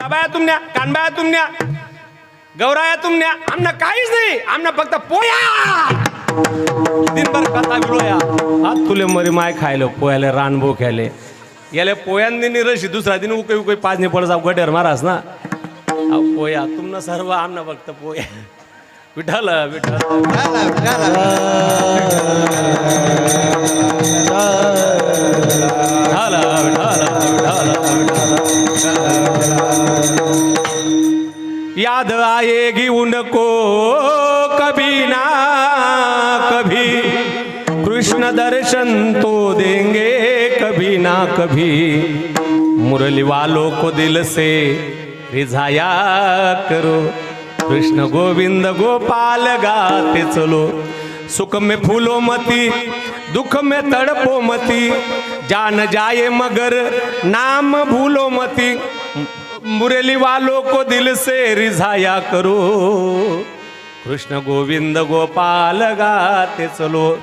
बाया तुमन्या कानबाया तुमन्या गौराया तुमन्या आमना काहीच नाही. आमना फक्त पोया. दिनभर कथा विलोया आज तुले मरी माय खायलो पोयाले रानभो खायले याले पोयांनी निरशी दुसरा दिन उकई उकई पाच नाही पडसा गटेर मारास ना. अहो पोया तुमनं सर्व आमना फक्त पोया. विठाल विठाल विठाल विठाल याद याद आएगी उनको कभी ना कभी। कृष्ण दर्शन तो देंगे कभी ना कभी। मुरली वालों को दिल से रिझाया करो। कृष्ण गोविंद गोपाल गाते चलो। सुख में फूलो मती दुख में तड़पो मती। जान जाए मगर नाम भूलो मती। मुरली वालों को दिल से रिझाया करो। कृष्ण गोविंद गोपाल गाते चलो।